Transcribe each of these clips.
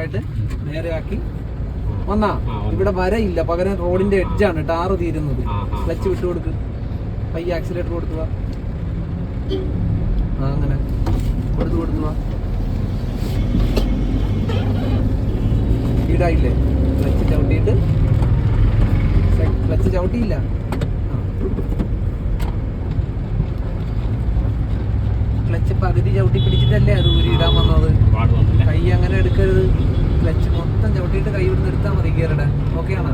ആയിട്ട് നേരെയാക്കി വന്നാ. ഇവിടെ വരയില്ല. പകരം റോഡിന്റെ എഡ്ജാണ് ടാറ് തീരുന്നത്. ക്ലച്ച് വിട്ടു കൊടുക്ക്. പയ്യ ആക്സിലേറ്റർ കൊടുക്കുക ആ അങ്ങനെ. കൊടുത്തു കൊടുത്തു ഈടായില്ലേ? ക്ലച്ച് ചവിട്ടിയിട്ട് ക്ലച്ച് ചവിട്ടിയില്ല. ക്ലച്ച് പകുതി ചവിട്ടി പിടിച്ചിട്ടല്ലേ അത് ഊരിയിടാൻ വന്നത്? കൈ അങ്ങനെ എടുക്കരുത് ക്ലച്ച് മൊത്തം ചവിട്ടിയിട്ട് കൈ ഇവിടുന്ന് എടുത്താൽ മതി ഗിയറുടെ ഓക്കെയാണോ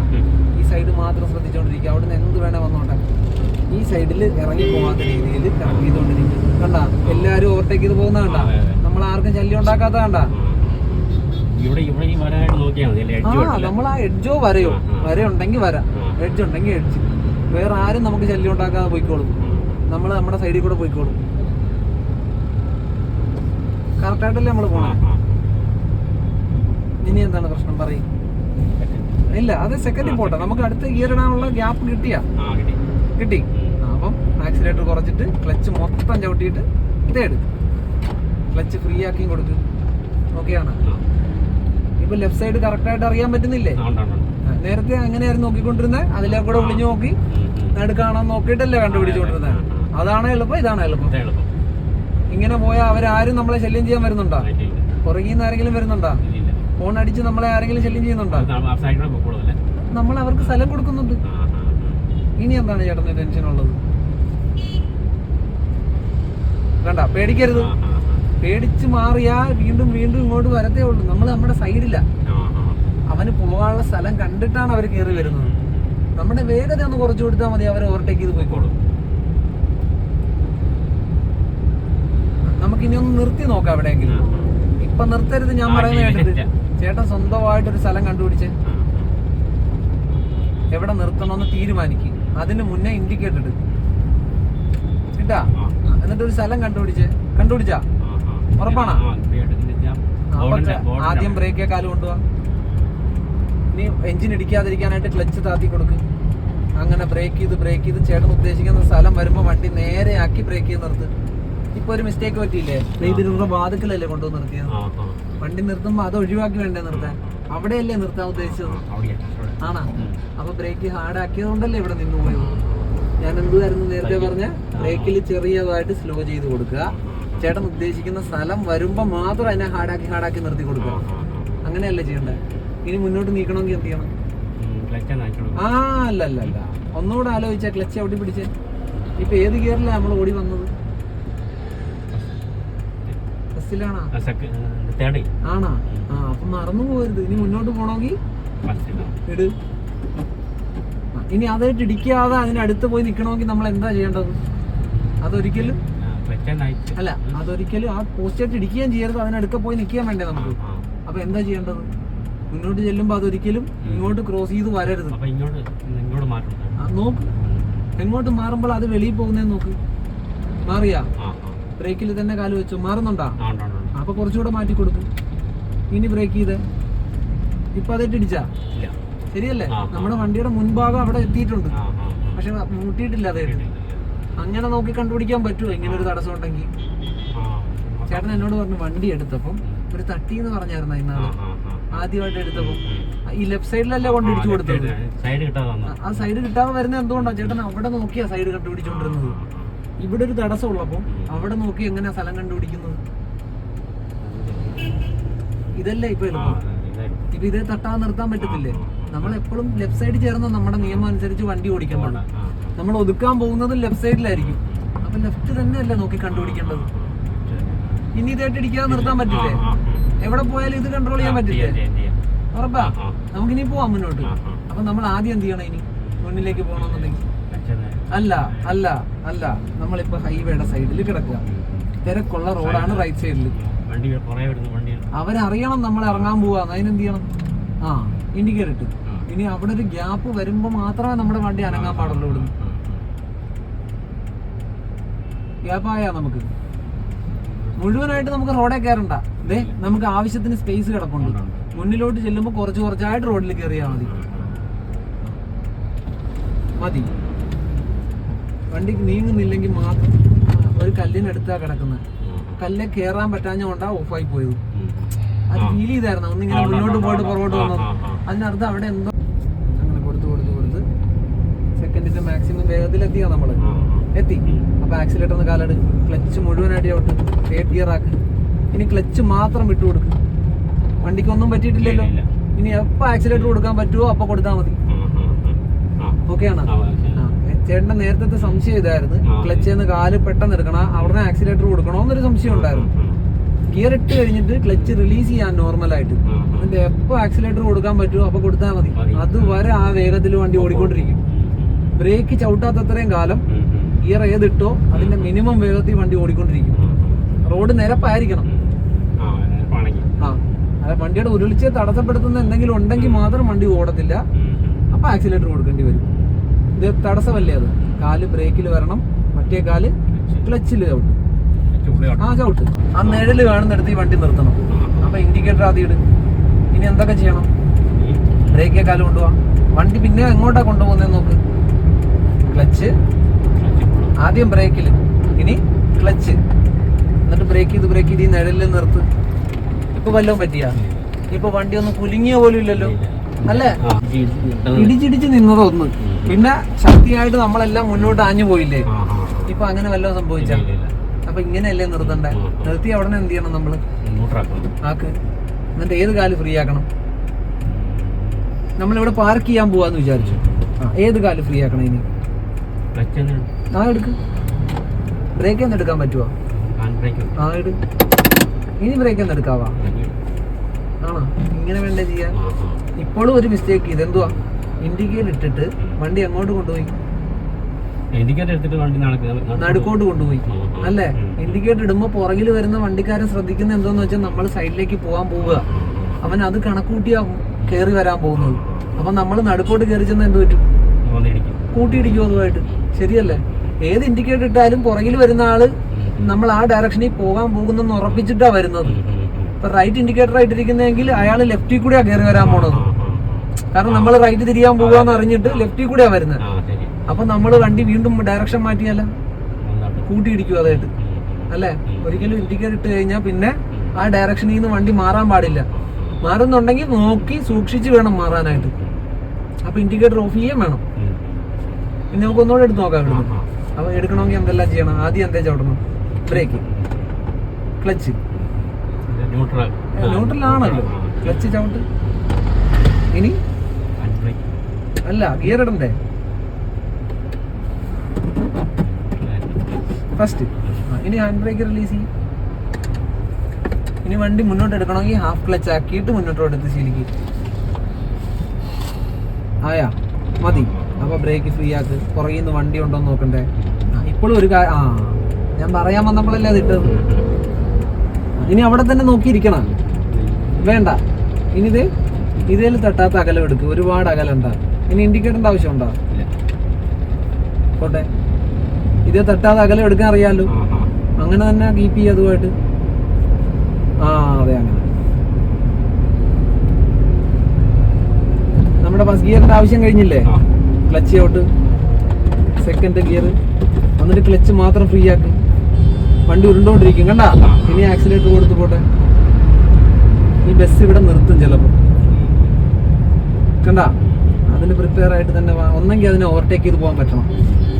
ഈ സൈഡ് മാത്രം ശ്രദ്ധിച്ചുകൊണ്ടിരിക്കുക അവിടുന്ന് എന്ത് വേണേ വന്നോട്ടെ ഈ സൈഡിൽ ഇറങ്ങി പോകാത്ത രീതിയിൽ കറക്റ്റ് ചെയ്തുകൊണ്ടിരിക്കും കണ്ട? എല്ലാവരും ഓവർടേക്ക് ചെയ്ത് പോകുന്ന കണ്ട. നമ്മൾ ആർക്കും ശല്യം ഉണ്ടാക്കാത്ത കണ്ട? ആ നമ്മൾ ആ എഡ്ജോ വരയോ? വരയുണ്ടെങ്കിൽ വരാം വര ഉണ്ടെങ്കിൽ വര. എഡ്ജ് ഉണ്ടെങ്കിൽ എഡ്ജ് വേറെ ആരും നമുക്ക് ശല്യം ഉണ്ടാക്കാതെ പോയിക്കോളും. നമ്മൾ നമ്മുടെ സൈഡിൽ കൂടെ പോയിക്കോളും. കറക്റ്റായിട്ടല്ലേ നമ്മൾ പോണേ? ഇനി എന്താണ് പ്രശ്നം? പറയും. ഇല്ല അത് സെക്കൻഡിൽ പോട്ടെ നമുക്ക് അടുത്ത ഗിയർ ഇടാനുള്ള ഗ്യാപ്പ് കിട്ടിയാ കിട്ടി. അപ്പം ആക്സിലേറ്റർ കുറച്ചിട്ട് ക്ലച്ച് മൊത്തം ചവിട്ടിയിട്ട് ഇതേ എടുക്കും. ക്ലച്ച് ഫ്രീ ആക്കിയും കൊടുക്കും. ഓക്കെയാണ് ആണോ? ഇപ്പൊ ലെഫ്റ്റ് സൈഡ് കറക്റ്റ് ആയിട്ട് അറിയാൻ പറ്റുന്നില്ലേ. നേരത്തെ അങ്ങനെയായിരുന്നു നോക്കിക്കൊണ്ടിരുന്നത് അതിലെ കൂടെ ഒളിഞ്ഞു നോക്കി. നടുക്കാണോ നോക്കിയിട്ടല്ലേ കണ്ടുപിടിച്ചുകൊണ്ടിരുന്നത് അതാണ് എളുപ്പം? ഇതാണ് എളുപ്പം? ഇങ്ങനെ പോയാൽ അവരാരും നമ്മളെ ശല്യം ചെയ്യാൻ വരുന്നുണ്ടോ. പുറകിൽ നിന്ന് ആരെങ്കിലും വരുന്നുണ്ടോ. ഫോൺ അടിച്ച് നമ്മളെ ആരെങ്കിലും ശല്യം ചെയ്യുന്നുണ്ടോ? നമ്മൾ അവർക്ക് സ്ഥലം കൊടുക്കുന്നുണ്ട്. ഇനി എന്താണ് ചേട്ടന് ടെൻഷൻ ഉള്ളത് കണ്ട പേടിക്കരുത്. പേടിച്ച് മാറിയാ വീണ്ടും വീണ്ടും ഇങ്ങോട്ട് വരത്തേ ഉള്ളൂ. നമ്മൾ നമ്മുടെ സൈഡില്ല. അവന് പോകാനുള്ള സ്ഥലം കണ്ടിട്ടാണ് അവർ കയറി വരുന്നത്. നമ്മുടെ വേഗത ഒന്ന് കുറച്ചു കൊടുത്താൽ മതി അവർ ഓവർടേക്ക് ചെയ്ത് പോയിക്കോളും. നമുക്കിനി ഒന്ന് നിർത്തി നോക്കാം എവിടെയെങ്കിലും. ഇപ്പൊ നിർത്തരുത് ഞാൻ പറയുന്ന കേട്ടിട്ട്. ചേട്ടൻ സ്വന്തമായിട്ടൊരു സ്ഥലം കണ്ടുപിടിച്ച്. എവിടെ നിർത്തണമെന്ന് തീരുമാനിക്കും. അതിന് മുന്നേ ഇൻഡിക്കേറ്റർ ഇട്. കിട്ടാ എന്നിട്ട് ഒരു സ്ഥലം കണ്ടുപിടിച്ച് കണ്ടുപിടിച്ചാ. ഉറപ്പാണോ? ആദ്യം ബ്രേക്ക് കാൽ കൊണ്ടുപോവാ. ഇനി എഞ്ചിൻ ഇടിക്കാതിരിക്കാനായിട്ട് ക്ലച്ച് താത്തി കൊടുക്ക്. അങ്ങനെ ബ്രേക്ക് ചെയ്ത് ബ്രേക്ക് ചെയ്ത് ചേട്ടൻ ഉദ്ദേശിക്കുന്ന സ്ഥലം വരുമ്പോൾ വണ്ടി നേരെയാക്കി ബ്രേക്ക് ചെയ്ത് നിർത്ത്. ഇപ്പൊ ഒരു മിസ്റ്റേക്ക് പറ്റിയില്ലേ? ഇതിനുള്ള വാതുക്കലല്ലേ കൊണ്ടുവന്ന് നിർത്തിയത്. വണ്ടി നിർത്തുമ്പോ അത് ഒഴിവാക്കി വേണ്ടേ നിർത്താൻ? അവിടെയല്ലേ നിർത്താൻ ഉദ്ദേശിച്ചത്? ആണോ. അപ്പൊ ബ്രേക്ക് ഹാർഡ് ആക്കിയത് കൊണ്ടല്ലേ ഇവിടെ നിന്ന് പോയത്? ഞാൻ എന്തുവായിരുന്നു നേരത്തെ പറഞ്ഞ? ബ്രേക്കിൽ ചെറിയതായിട്ട് സ്ലോ ചെയ്ത് കൊടുക്കുക. ചേട്ടൻ ഉദ്ദേശിക്കുന്ന സ്ഥലം വരുമ്പോൾ മാത്രം അതിനെ ഹാർഡാക്കി ഹാർഡാക്കി നിർത്തി കൊടുക്കുക. അങ്ങനെയല്ല ചെയ്യണ്ടേ ഇനി മുന്നോട്ട് നീക്കണമെങ്കിൽ എന്ത് ചെയ്യണം? ആ അല്ല അല്ല അല്ല. ഒന്നുകൂടെ ആലോചിച്ച ക്ലച്ച് എവിടെ പിടിച്ചേ? ഇപ്പൊ ഏത് ഗിയറിലാണ് നമ്മൾ ഓടി വന്നത്? ആണോ ആ. ആണാ? അപ്പൊ മറന്നു പോകരുത്. ഇനി മുന്നോട്ട് പോകണമെങ്കിൽ ഇട്. ഇനി അതായിട്ട് ഇടിക്കാതെ അതിനടുത്ത് പോയി നിൽക്കണമെങ്കിൽ നമ്മൾ എന്താ ചെയ്യേണ്ടത്? അതൊരിക്കലും. അല്ല അതൊരിക്കലും ആ പോസ്റ്റായിട്ട് ഇടിക്കുകയും ചെയ്യരുത്. അതിനടുക്ക പോയി നിൽക്കാൻ വേണ്ടേ നമുക്ക്. അപ്പൊ എന്താ ചെയ്യേണ്ടത്? മുന്നോട്ട് ചെല്ലുമ്പോൾ അതൊരിക്കലും ഇങ്ങോട്ട് ക്രോസ് ചെയ്ത് വരരുത്. നോക്ക്. എങ്ങോട്ട് മാറുമ്പോൾ അത് വെളിയിൽ പോകുന്നേ നോക്ക്. മാറിയാ? ബ്രേക്കിൽ തന്നെ കാൽ വെച്ചു? മാറുന്നുണ്ടാ. അപ്പൊ കുറച്ചുകൂടെ മാറ്റി കൊടുക്കും. ഇനി ബ്രേക്ക് ചെയ്ത്. ഇപ്പൊ അതായിട്ട് ഇടിച്ചാ? ശരിയല്ലേ. നമ്മുടെ വണ്ടിയുടെ മുൻഭാഗം അവിടെ എത്തിയിട്ടുണ്ട്. പക്ഷെ മുട്ടിയിട്ടില്ല അതായിട്ട്. അങ്ങനെ നോക്കി കണ്ടുപിടിക്കാൻ പറ്റുമോ? ഇങ്ങനെ ഒരു തടസ്സം ഉണ്ടെങ്കിൽ? ചേട്ടൻ എന്നോട് പറഞ്ഞു വണ്ടി എടുത്തപ്പം ഒരു തട്ടി എന്ന് പറഞ്ഞായിരുന്നു ഇന്നാൾ. ആദ്യമായിട്ട് എടുത്തപ്പം. ഈ ലെഫ്റ്റ് സൈഡിലല്ലേ കൊണ്ട് ഇടിച്ചു കൊടുത്തത്? ആ സൈഡ് കിട്ടാതെ വരുന്നത് എന്തുകൊണ്ടാണ് ചേട്ടൻ അവിടെ നോക്കിയാ സൈഡ് കണ്ടുപിടിച്ചോണ്ടിരുന്നത്. ഇവിടെ ഒരു തടസ്സം ഉള്ളപ്പം അവിടെ നോക്കി എങ്ങനെയാ സ്ഥലം കണ്ടുപിടിക്കുന്നത്? ഇതല്ലേ ഇപ്പൊ എളുപ്പം. ഇപ്പൊ. ഇതേ തട്ടാതെ നിർത്താൻ പറ്റത്തില്ലേ? നമ്മൾ എപ്പോഴും ലെഫ്റ്റ് സൈഡ് ചേർന്ന നമ്മുടെ നിയമം അനുസരിച്ച് വണ്ടി ഓടിക്കേണ്ടത് നമ്മൾ ഒതുക്കാൻ പോകുന്നത് ലെഫ്റ്റ് സൈഡിലായിരിക്കും അപ്പൊ ലെഫ്റ്റ് തന്നെയല്ലേ നോക്കി കണ്ടുപിടിക്കേണ്ടത്? ഇനി ഇതായിട്ട് ഇടിക്കാതെ നിർത്താൻ പറ്റില്ലേ? എവിടെ പോയാലും ഇത് കൺട്രോൾ ചെയ്യാൻ പറ്റില്ലേ? ഉറപ്പാ. നമുക്കിനി പോവാം മുന്നോട്ട്. അപ്പൊ നമ്മൾ ആദ്യം എന്ത് ചെയ്യണം ഇനി? മുന്നിലേക്ക് പോകണമെന്നുണ്ടെങ്കിൽ. അല്ല അല്ല അല്ല. നമ്മളിപ്പോ ഹൈവേയുടെ സൈഡിൽ കിടക്കുക. തിരക്കുള്ള റോഡാണ് റൈറ്റ് സൈഡിൽ അവരറിയണം നമ്മൾ ഇറങ്ങാൻ പോവാന്ന്. അതിനെന്ത് ചെയ്യണം? ആ ഇൻഡിക്കേറ്റർ ഇട്ട്. ഇനി അവിടെ ഒരു ഗ്യാപ്പ് വരുമ്പോൾ മാത്രമേ നമ്മുടെ വണ്ടി അനങ്ങാൻ പാടുള്ളൂ ഇവിടുന്ന്. ഗ്യാപ്പ് ആയാ നമുക്ക്. മുഴുവനായിട്ട് നമുക്ക് റോഡേ കയറണ്ട ദേ നമുക്ക് ആവശ്യത്തിന് സ്പേസ് കിടപ്പുണ്ട്. മുന്നിലോട്ട് ചെല്ലുമ്പോൾ കുറച്ച് കുറച്ചായിട്ട് റോഡിൽ കയറിയാൽ മതി. മതി. വണ്ടി നീങ്ങുന്നില്ലെങ്കിൽ മാത്രം ഒരു കല്ലിനടുത്താ കിടക്കുന്നത് കല്ല് കയറാൻ പറ്റാഞ്ഞ കൊണ്ടാ ഓഫായി പോയത്. അത്. ഫീൽ ചെയ്തായിരുന്നു? ഒന്നിങ്ങനെ മുന്നോട്ട് പോയിട്ട്. പുറകോട്ട് വന്നത്. അതിനർത്ഥം അവിടെ എന്തോ അങ്ങനെ കൊടുത്ത് കൊടുത്ത് കൊടുത്ത് സെക്കൻഡിന്റെ മാക്സിമം വേഗത്തിലെത്തിയാ നമ്മൾ. എത്തി. അപ്പൊ ആക്സിലേറ്റർ ഒന്ന് കാലട്. ക്ലച്ച് മുഴുവനായിട്ട് ഔട്ട് തേർഡ് ഗിയർ ആക്ക് ഇനി ക്ലച്ച് മാത്രം വിട്ടു കൊടുക്ക്. വണ്ടിക്ക് ഒന്നും പറ്റിയിട്ടില്ലല്ലോ ഇനി എപ്പോ ആക്സിലേറ്റർ കൊടുക്കാൻ പറ്റുമോ അപ്പൊ കൊടുത്താൽ മതി. ആ, ആ, ആ. ഓക്കെ ആണ്? ആ, ശരി. ആ, ചേട്ടന്റെ നേരത്തെ സംശയം ഇതായിരുന്നു. ക്ലച്ച് നിന്ന് കാൽ പെട്ടെന്ന് എടുക്കണം അവിടെ ആക്സിലേറ്റർ കൊടുക്കണോ എന്നൊരു സംശയം ഉണ്ടായിരുന്നു. ഗിയർ ഇട്ട് കഴിഞ്ഞിട്ട് ക്ലച്ച് റിലീസ് ചെയ്യാൻ നോർമൽ ആയിട്ട്. ആ. എന്നിട്ട് എപ്പോ ആക്സിലേറ്റർ കൊടുക്കാൻ പറ്റുമോ അപ്പൊ കൊടുത്താൽ മതി. മതി. അതുവരെ ആ വേഗത്തിൽ വണ്ടി ഓടിക്കൊണ്ടിരിക്കും. ബ്രേക്ക് ചവിട്ടാത്തത്രയും കാലം. ഗിയർ ഏതിട്ടോ അതിന്റെ മിനിമം വേഗത്തിൽ വണ്ടി ഓടിക്കൊണ്ടിരിക്കും. റോഡ് നിരപ്പായിരിക്കണം. ആ, അല്ല വണ്ടിയുടെ ഉരുളിച്ചെ തടസ്സപ്പെടുത്തുന്ന എന്തെങ്കിലും ഉണ്ടെങ്കിൽ മാത്രം വണ്ടി ഓടത്തില്ല. അപ്പൊ ആക്സിലേറ്റർ കൊടുക്കേണ്ടി വരും. ഇത് തടസ്സമല്ലേ അത്? കാൽ ബ്രേക്കിൽ വരണം മറ്റേ കാൽ ക്ലച്ചിൽ ചവിട്ടും. ആ ചവിട്ട്. ആ നിഴൽ കാണുന്നിടത്ത് ഈ വണ്ടി നിർത്തണം. അപ്പൊ ഇൻഡിക്കേറ്റർ ആദ്യം ഇട്. ഇനി എന്തൊക്കെ ചെയ്യണം? ബ്രേക്കേ കാലം കൊണ്ടുപോവാ. വണ്ടി പിന്നെ എങ്ങോട്ടാ കൊണ്ടുപോകുന്നത് നോക്ക്. ക്ലച്ച്. ആദ്യം ബ്രേക്കിൽ ഇനി ക്ലച്ച്. എന്നിട്ട് ബ്രേക്ക് ചെയ്ത് ബ്രേക്ക് ചെയ്ത് ഈ നിഴലിൽ നിർത്ത്. ഇപ്പൊ വല്ലതും പറ്റിയാ? ഇപ്പൊ വണ്ടി ഒന്ന് കുലുങ്ങിയ പോലും ഇല്ലല്ലോ. അല്ലേ. ഇടിച്ചിടിച്ച് നിന്നത് ഒന്ന്. പിന്നെ ശക്തിയായിട്ട് നമ്മളെല്ലാം മുന്നോട്ട് ആഞ്ഞു പോയില്ലേ. ഇപ്പൊ അങ്ങനെ വല്ലതും സംഭവിച്ച. അപ്പൊ ഇങ്ങനെയല്ലേ നിർത്തണ്ടേ? നിർത്തി അവിടെ എന്ത് ചെയ്യണം നമ്മൾ. ആക്ക്. എന്നിട്ട് ഏത് കാൽ ഫ്രീ ആക്കണം? നമ്മളിവിടെ പാർക്ക് ചെയ്യാൻ പോവാന്ന് വിചാരിച്ചു. ഏത് കാൽ ഫ്രീ ആക്കണം ഇനി? ആ എടുക്ക്. ബ്രേക്ക് ഒന്ന് എടുക്കാൻ പറ്റുമോ ആ എടു. ഇനി ബ്രേക്ക് ഒന്ന് എടുക്കാവാ ആണോ? ഇങ്ങനെ വേണ്ടേ ചെയ്യാൻ? ആ. ഇപ്പോഴും ഒരു മിസ്റ്റേക്ക് ഇതെന്തുവാ? ഇൻഡിക്കേറ്റർ ഇട്ടിട്ട് വണ്ടി എങ്ങോട്ട് കൊണ്ടുപോയി? ഇൻഡിക്കേറ്റർ എടുത്തിട്ട് വണ്ടി നടുക്കോട്ട് കൊണ്ടുപോയി. അല്ലേ? ഇൻഡിക്കേറ്റർ ഇടുമ്പോ പുറകിൽ വരുന്ന വണ്ടിക്കാരൻ ശ്രദ്ധിക്കുന്ന എന്തോന്ന് വെച്ചാൽ നമ്മൾ സൈഡിലേക്ക് പോകാൻ പോവുക. അവൻ അത് കണക്കൂട്ടിയാ കയറി വരാൻ പോകുന്നത്. അപ്പൊ നമ്മൾ നടുക്കോട്ട് കയറി ചെന്ന് എന്ത് പറ്റും? കൂട്ടിയിടിക്കും അതുമായിട്ട് ശരിയല്ലേ? ഏത് ഇൻഡിക്കേറ്റർ ഇട്ടാലും പുറകിൽ വരുന്ന ആൾ നമ്മൾ ആ ഡയറക്ഷനിൽ പോകാൻ പോകുന്നെന്ന് ഉറപ്പിച്ചിട്ടാ വരുന്നത്. ഇപ്പൊ റൈറ്റ് ഇൻഡിക്കേറ്റർ ആയിട്ടിരിക്കുന്നെങ്കിൽ അയാൾ ലെഫ്റ്റിൽ കൂടെയാ കയറി വരാൻ പോണത്. കാരണം നമ്മൾ റൈറ്റ് തിരിയാൻ പോകാന്ന് അറിഞ്ഞിട്ട് ലെഫ്റ്റിൽ കൂടെയാ വരുന്നത് അപ്പൊ നമ്മൾ വണ്ടി വീണ്ടും ഡയറക്ഷൻ മാറ്റിയല്ല. കൂട്ടിയിടിക്കും അതായിട്ട്. അല്ലെ? ഒരിക്കലും ഇൻഡിക്കേറ്റർ ഇട്ട് കഴിഞ്ഞാൽ പിന്നെ ആ ഡയറക്ഷനിൽ നിന്ന് വണ്ടി മാറാൻ പാടില്ല. മാറുന്നുണ്ടെങ്കിൽ നോക്കി സൂക്ഷിച്ച് വേണം മാറാനായിട്ട്. അപ്പൊ ഇൻഡിക്കേറ്റർ ഓഫ് ചെയ്യാൻ വേണം. ഇനി നമുക്ക് ഒന്നുകൂടെ എടുത്ത് നോക്കാം ഇവിടുന്ന്. അപ്പൊ എടുക്കണമെങ്കിൽ എന്തെല്ലാം ചെയ്യണം? ആദ്യം എന്തേ ചവിടണം ബ്രേക്ക് ക്ലച്ച് ന്യൂട്രലാണല്ലോ. ക്ലച്ച് ചവിട്ട്. ഇനി? അല്ല ഗിയർ ഇടണ്ടേ? ഫസ്റ്റ് ഇനി ഹാൻഡ് ബ്രേക്ക് റിലീസ് ചെയ്യും. ഇനി വണ്ടി മുന്നോട്ട് എടുക്കണമെങ്കിൽ ഹാഫ് ക്ലച്ച് ആക്കിയിട്ട് മുന്നോട്ട് എടുത്ത് ശീലിക്കും. ആയാ മതി. അപ്പൊ ബ്രേക്ക് ഫ്രീ ആക്ക്. പുറകിൽ നിന്ന് വണ്ടി ഉണ്ടോ എന്ന് നോക്കണ്ടേ ഇപ്പോഴും ഒരു ആ ഞാൻ പറയാൻ വന്നപ്പോഴല്ലേ അത് ഇട്ടത്. ഇനി അവിടെ തന്നെ നോക്കിയിരിക്കണം. വേണ്ട. ഇനി ഇത് ഇതിൽ തട്ടാത്ത അകലം എടുക്കും. ഒരുപാട് അകലുണ്ട ഇനി ഇൻഡിക്കേറ്ററിന്റെ ആവശ്യമുണ്ടോ ഉണ്ടോ? പോട്ടെ. ഇത് തട്ടാതെ അകലം എടുക്കാൻ അറിയാലോ. അങ്ങനെ തന്നെ കീപ്പ് ചെയ്യുക അതുമായിട്ട്. ആ അതെ അങ്ങനെ. നമ്മുടെ ഫസ്റ്റ് ഗിയറിന്റെ ആവശ്യം കഴിഞ്ഞില്ലേ. ക്ലച്ച് ഔട്ട് സെക്കൻഡ് ഗിയർ എന്നിട്ട് ക്ലച്ച് മാത്രം ഫ്രീ ആക്കും. വണ്ടി ഉരുണ്ടോണ്ടിരിക്കും കണ്ട? ഇനി ആക്സിലേറ്റർ കൊടുത്ത് പോട്ടെ. ഈ ബസ് ഇവിടെ നിർത്തും ചിലപ്പോൾ കണ്ട? അതിന് പ്രിപ്പയർ ആയിട്ട് തന്നെ. ഒന്നെങ്കിൽ അതിനെ ഓവർടേക്ക് ചെയ്ത് പോകാൻ പറ്റണം.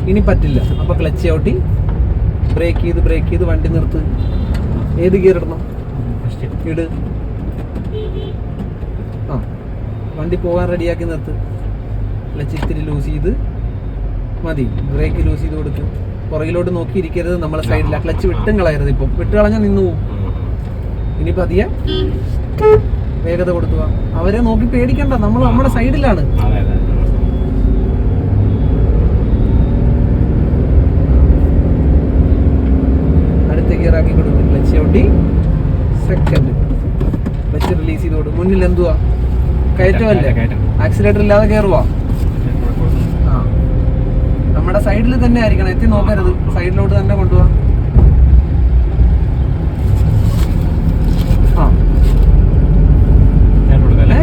ഇനി പറ്റില്ല. അപ്പൊ ക്ലച്ച് ഔട്ടി ബ്രേക്ക് ചെയ്ത് ബ്രേക്ക് ചെയ്ത് വണ്ടി നിർത്ത്. ഏത് ഗിയർ ഇടണം? ഇട്. ആ. വണ്ടി പോകാൻ റെഡിയാക്കി നിർത്ത്. ക്ലച്ച് ഇത്തിരി ലൂസ് ചെയ്ത് മതി. ബ്രേക്ക് ലൂസ് ചെയ്ത് കൊടുക്കും. പുറകിലോട്ട് നോക്കിയിരിക്കരുത്. നമ്മളെ സൈഡിലാ ക്ലച്ച് വിട്ടും കളയരുത് ഇപ്പം. വിട്ട് കളഞ്ഞാൽ നിന്നു പോവും. ഇനി പതിയെ വേഗത കൊടുത്തു അവരെ നോക്കി പേടിക്കണ്ട. നമ്മൾ നമ്മുടെ സൈഡിലാണ് അടുത്ത ഗിയർ ആക്കി കൊടുക്കും. ക്ലച്ച് ചവിട്ടി. സെക്കൻഡ് ക്ലച്ച് റിലീസ് ചെയ്ത് കൊടുക്കും. മുന്നിൽ എന്തുവാ? കയറ്റമല്ലേ? കയറ്റം. ആക്സിലേറ്റർ ഇല്ലാതെ കയറുവാ? ആ നമ്മുടെ സൈഡിൽ തന്നെ ആയിരിക്കണം. എത്തി നോക്കരുത്. സൈഡിലോട്ട് തന്നെ കൊണ്ടുപോവാ?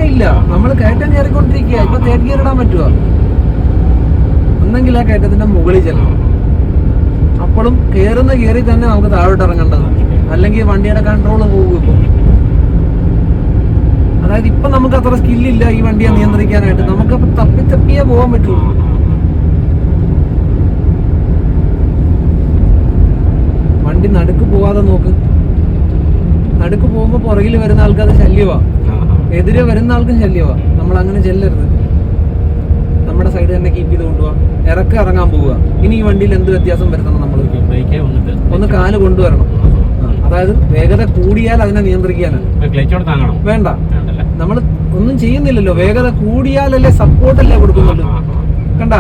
ഇല്ല. നമ്മൾ കയറ്റം കയറിക്കൊണ്ടിരിക്കുക. ഇപ്പൊ തേർഡ് ഗിയർ ഇടാൻ പറ്റുമോ ഒന്നെങ്കിൽ ആ കയറ്റത്തിന്റെ മുകളിൽ ചെല്ലണം. അപ്പോഴും കയറുന്ന കയറി തന്നെ നമുക്ക് താഴോട്ട് ഇറങ്ങേണ്ടത് അല്ലെങ്കിൽ വണ്ടിയുടെ കൺട്രോൾ പോകും ഇപ്പം. അതായത് ഇപ്പൊ നമുക്ക് അത്ര സ്കില്ലില്ല ഈ വണ്ടിയെ നിയന്ത്രിക്കാനായിട്ട്. നമുക്ക് തപ്പി തപ്പിയേ പോകാൻ പറ്റുള്ളൂ. വണ്ടി നടുക്ക് പോവാതെ നോക്ക്. നടുക്ക് പോകുമ്പോ പുറകിൽ വരുന്ന ആൾക്ക് അത് ശല്യമാ എതിരെ വരുന്ന ആൾക്കും ശല്യവാ. നമ്മൾ അങ്ങനെ ചെല്ലരുത്. നമ്മുടെ സൈഡ് തന്നെ കീപ്പ് ചെയ്ത് കൊണ്ടുപോവാ ഇറക്കം ഇറങ്ങാൻ പോവുക. ഇനി ഈ വണ്ടിയിൽ എന്ത് വ്യത്യാസം വരുത്തണം നമ്മൾ ഒന്ന് കാൽ കൊണ്ടുവരണം. അതായത് വേഗത കൂടിയാൽ അതിനെ നിയന്ത്രിക്കാനാണ്. വേണ്ട. നമ്മൾ ഒന്നും ചെയ്യുന്നില്ലല്ലോ. വേഗത കൂടിയാലല്ലേ സപ്പോർട്ടല്ലേ കൊടുക്കുന്നുള്ളൂ. കണ്ട?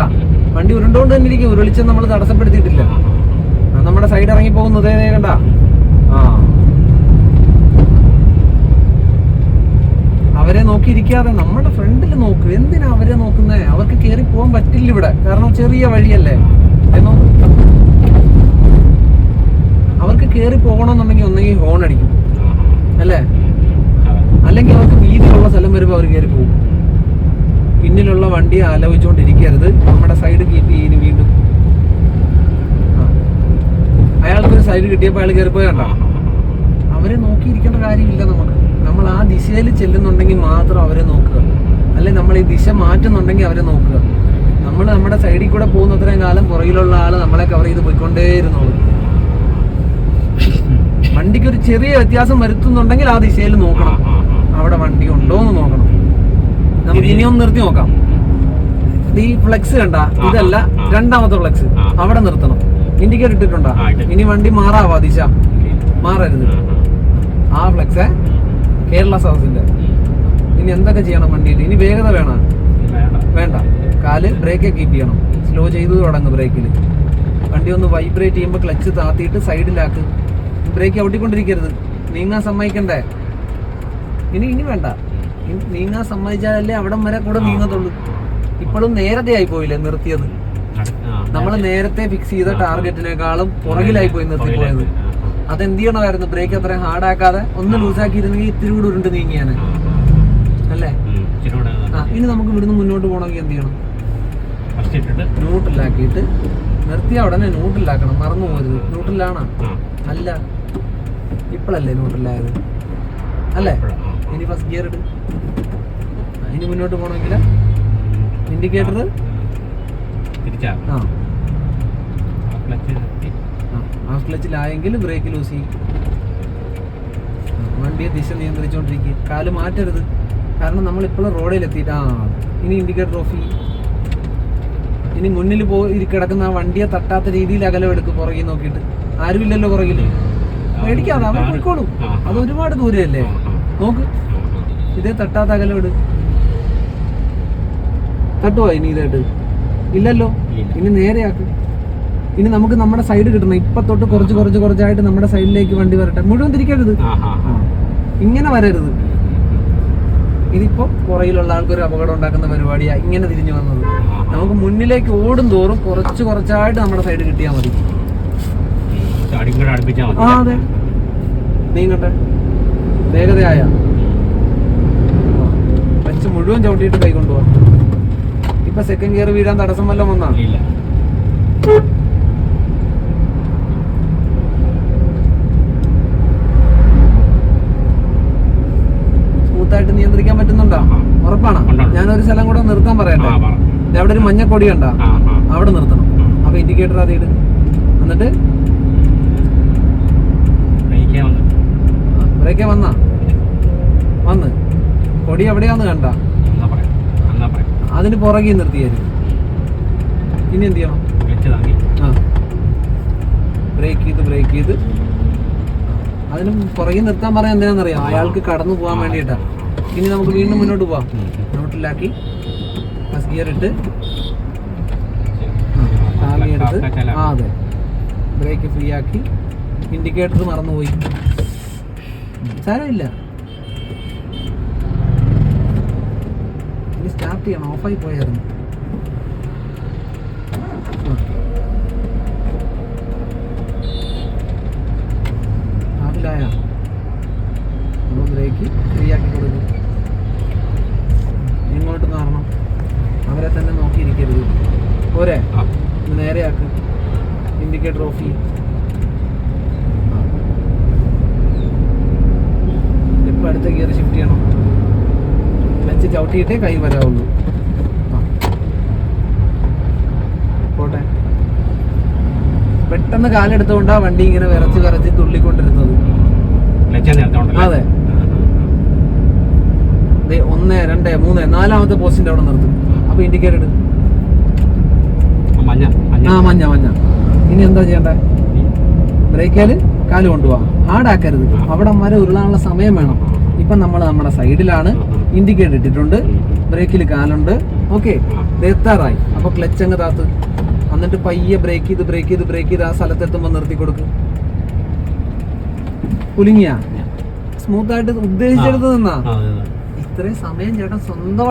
വണ്ടി ഉരുണ്ടോണ്ട് തന്നെ ഇരിക്കും. ഉരുളിച്ച് നമ്മൾ തടസ്സപ്പെടുത്തിയിട്ടില്ല. നമ്മുടെ സൈഡ് ഇറങ്ങി പോകുന്നത് കണ്ട ആ. അവരെ നോക്കിയിരിക്കാതെ നമ്മുടെ ഫ്രണ്ടിൽ നോക്ക്. എന്തിനാ അവരെ നോക്കുന്നേ? അവർക്ക് കയറി പോകാൻ പറ്റില്ല ഇവിടെ. കാരണം ചെറിയ വഴിയല്ലേ? അവർക്ക് കയറി പോകണമെന്നുണ്ടെങ്കിൽ ഒന്നെങ്കിൽ ഹോൺ അടിക്കും. അല്ലേ? അല്ലെങ്കിൽ അവർക്ക് വീതിയുള്ള സ്ഥലം വരുമ്പോൾ അവർ കയറി പോകും. പിന്നിലുള്ള വണ്ടിയെ ആലോചിച്ചുകൊണ്ടിരിക്കരുത് നമ്മുടെ സൈഡ് കീപ്പ് ചെയ്യുന്നു വീണ്ടും. അയാൾക്കൊരു സൈഡ് കിട്ടിയപ്പോൾ അയാൾ കയറിപ്പോയി കണ്ട? അവരെ നോക്കിയിരിക്കേണ്ട കാര്യമില്ല നമുക്ക്. നമ്മൾ ആ ദിശയിൽ ചെല്ലുന്നുണ്ടെങ്കിൽ മാത്രം അവരെ നോക്കുക. അല്ലെ നമ്മൾ ഈ ദിശ മാറ്റുന്നുണ്ടെങ്കിൽ അവരെ നോക്കുക. നമ്മൾ നമ്മുടെ സൈഡിൽ കൂടെ പോകുന്ന അത്രയും കാലം പുറകിലുള്ള ആൾ നമ്മളെ കവർ ചെയ്ത് പോയിക്കൊണ്ടേയിരുന്നുള്ളൂ വണ്ടിക്ക് ഒരു ചെറിയ വ്യത്യാസം വരുത്തുന്നുണ്ടെങ്കിൽ ആ ദിശയിൽ നോക്കണം. അവിടെ വണ്ടി ഉണ്ടോ എന്ന് നോക്കണം. നമുക്ക് ഇനി ഒന്ന് നിർത്തി നോക്കാം. ഈ ഫ്ലെക്സ് കണ്ട ഇതല്ല രണ്ടാമത്തെ ഫ്ലെക്സ് അവിടെ നിർത്തണം. ഇൻഡിക്കേറ്റർ ഇട്ടിട്ടുണ്ടോ? ഇനി വണ്ടി മാറാവാ ദിശ? മാറരുത്. ആ ഫ്ലെക്സ് കേരള സൗസിന്റെ ഇനി എന്തൊക്കെ ചെയ്യണം വണ്ടിയിൽ? ഇനി വേഗത വേണം? വേണ്ട. കാൽ ബ്രേക്ക് കീപ്പ് ചെയ്യണം. സ്ലോ ചെയ്ത് തുടങ്ങും ബ്രേക്കിൽ വണ്ടി ഒന്ന് വൈബ്രേറ്റ് ചെയ്യുമ്പോൾ ക്ലച്ച് താത്തിയിട്ട് സൈഡിലാക്ക് ബ്രേക്ക് ഔട്ടിക്കൊണ്ടിരിക്കരുത് നീങ്ങാൻ സമ്മതിക്കണ്ടേ? ഇനി ഇനി വേണ്ട. നീങ്ങാൻ സമ്മതിച്ചാലല്ലേ അവിടം വരെ കൂടെ നീങ്ങത്തുള്ളൂ. ഇപ്പോഴും നേരത്തെ ആയി പോയില്ലേ നിർത്തിയത്? നമ്മൾ നേരത്തെ ഫിക്സ് ചെയ്ത ടാർഗറ്റിനേക്കാളും പുറകിലായി പോയി നിർത്തിപ്പോയത്. എന്ത് ചെയ്യണമായിരുന്നു ബ്രേക്ക് അത്രയും ഹാർഡാക്കാതെ ഒന്ന് ലൂസാക്കിയിരുന്നെങ്കിൽ ഇത്തിരി കൂടെ ഉരുണ്ട് നീങ്ങിയാണ് അല്ലേ? ആ ഇനി നമുക്ക് ഇവിടുന്ന് മുന്നോട്ട് പോകണമെങ്കിൽ എന്ത് ചെയ്യണം? ന്യൂട്രലാക്കിയിട്ട് നിർത്തിയ ഉടനെ ന്യൂട്രലാക്കണം മറന്നു പോകരുത്. ന്യൂട്രലാണോ അല്ല. ഇപ്പോഴല്ലേ ന്യൂട്രലായത് അല്ലേ? ഇനി ഫസ്റ്റ് ഗിയർ ഇട്. ഇനി മുന്നോട്ട് പോകണമെങ്കിൽ ഇൻഡിക്കേറ്റർ ആ. ക്ലച്ച് നിർത്തി. ആ, ക്ലച്ചിലായെങ്കിൽ ബ്രേക്ക് ലൂസ് ചെയ്യും. വണ്ടിയെ ദിശ നിയന്ത്രിച്ചുകൊണ്ടിരിക്കുക കാൽ മാറ്റരുത്. കാരണം നമ്മൾ ഇപ്പോഴും റോഡിൽ എത്തിയിട്ട് ആ ഇനി ഇൻഡിക്കേറ്റർ ഓഫ് ചെയ്യും. ഇനി മുന്നിൽ പോയി കിടക്കുന്ന ആ വണ്ടിയെ തട്ടാത്ത രീതിയിൽ അകലമെടുക്കും പുറകിൽ നോക്കിയിട്ട്. ആരുമില്ലല്ലോ പുറകിൽ പേടിക്കാതെ അവർ പോയിക്കോളും. അത് ഒരുപാട് ദൂരമല്ലേ നോക്ക്. ഇതേ തട്ടാത്ത അകലോട് തട്ടുവാ ഇനി ഇതായിട്ട്? ഇല്ലല്ലോ. ഇനി നേരെയാക്ക്. ഇനി നമുക്ക് നമ്മുടെ സൈഡ് കിട്ടണം. ഇപ്പൊ തൊട്ട് കുറച്ച് കുറച്ച് കുറച്ചായിട്ട് നമ്മുടെ സൈഡിലേക്ക് വണ്ടി വരട്ടെ. മുഴുവൻ തിരിക്കരുത്. ഇങ്ങനെ വരരുത്. ഇതിപ്പോ പുറയിലുള്ള ആൾക്കൊരു അപകടം ഉണ്ടാക്കുന്ന പരിപാടിയാ ഇങ്ങനെ തിരിഞ്ഞു വന്നത്. നമുക്ക് മുന്നിലേക്ക് ഓടും തോറും കുറച്ച് കുറച്ചായിട്ട് നമ്മുടെ സൈഡ് കിട്ടിയാൽ മതി. ആ അതെ. നീങ്ങട്ടെ വേഗതയായ. വെച്ച് മുഴുവൻ ചവിട്ടിയിട്ട് കൈ കൊണ്ടുപോവാ. ഇപ്പൊ സെക്കൻഡ് ഗിയർ വീഴാൻ തടസ്സം വല്ലതും വന്നാ? സ്മൂത്തായിട്ട് നിയന്ത്രിക്കാൻ പറ്റുന്നുണ്ടോ? ഉറപ്പാണ്. ഉണ്ട്, ഉണ്ട്. ഞാനൊരു സ്ഥലം കൂടെ നിർത്താൻ പറയട്ടെ. അവിടെ ഒരു മഞ്ഞക്കൊടി ആ അവിടെ നിർത്തണം. അപ്പൊ ഇൻഡിക്കേറ്റർ അത് ഇട് എന്നിട്ട്? ബ്രേക്കേ വന്ന. വന്നാ? കൊടി എവിടെയാന്ന് കണ്ട? അതിന് പുറകെ നിർത്തിയായിരുന്നു. ഇനി എന്ത് ചെയ്യണം? ആ. ബ്രേക്ക് ചെയ്ത് ബ്രേക്ക് ചെയ്ത്. അതിന് പുറകെ നിർത്താൻ പറയാൻ എന്തിനാണെന്നറിയാം അയാൾക്ക് കടന്നു പോകാൻ വേണ്ടിയിട്ടാ. ഇനി നമുക്ക് വീണ്ടും മുന്നോട്ട് പോവാം. നോട്ടിലാക്കി ഫസ്റ്റ് ഗിയർ ഇട്ട് താങ്ങിയെടുത്ത് ആ അതെ. ബ്രേക്ക് ഫ്രീ ആക്കി. ഇൻഡിക്കേറ്റർ മറന്നുപോയി. സാരമില്ല. ഇനി സ്റ്റാർട്ട് ചെയ്യണം. ഓഫായി പോയായിരുന്നു അതിലായ നമ്മൾ ബ്രേക്ക് ഫ്രീ ആക്കി കൊടുക്കും ഇങ്ങോട്ട് മാറണം അവരെ തന്നെ നോക്കിയിരിക്കരുത്. പോരെ? നേരെയാക്ക്. ഇൻഡിക്കേറ്റർ ഓഫ് ചെയ്യും ഇപ്പം അടുത്ത ഗിയർ ഷിഫ്റ്റ് ചെയ്യണം. വെച്ച് ചവിട്ടിയിട്ടേ കൈ വരാവുള്ളൂ. പോട്ടെ. പെട്ടെന്ന് കാലെടുത്തുകൊണ്ടാ വണ്ടി ഇങ്ങനെ വിറച്ച് വിറച്ച് തുള്ളിക്കൊണ്ടിരുന്നത്. അതെ. ഒന്ന് രണ്ട് മൂന്ന് നാലാമത്തെ പോസ്റ്റിന്റെ അവിടെ നിർത്തും. അപ്പൊ ഇൻഡിക്കേറ്റർ ഇട്. മഞ്ഞ മഞ്ഞ. ആ മഞ്ഞ മഞ്ഞ. ഇനി എന്താ ചെയ്യണ്ടേ? ബ്രേക്കാൽ കാൽ കൊണ്ടുപോകാം ആടാക്കരുത് അവിടെ വരെ ഉരുളാനുള്ള സമയം വേണം. ഇപ്പൊ നമ്മൾ നമ്മുടെ സൈഡിലാണ് ഇൻഡിക്കേറ്റർ ഇട്ടിട്ടുണ്ട്. ബ്രേക്കിൽ കാലുണ്ട്. ഓക്കെ. എത്താറായി. അപ്പോൾ ക്ലച്ച് അങ്ങ് താത്ത്. എന്നിട്ട് പയ്യെ ബ്രേക്ക് ചെയ്ത് ബ്രേക്ക് ചെയ്ത് ബ്രേക്ക് ചെയ്ത് ആ സ്ഥലത്തെത്തുമ്പോൾ നിർത്തി കൊടുക്കും. കുലുങ്ങിയ? സ്മൂത്ത് ആയിട്ട് ഉദ്ദേശിച്ചെടുത്ത് നിന്നാ. ഇത്രയും സമയം ചേട്ടൻ സ്വന്തം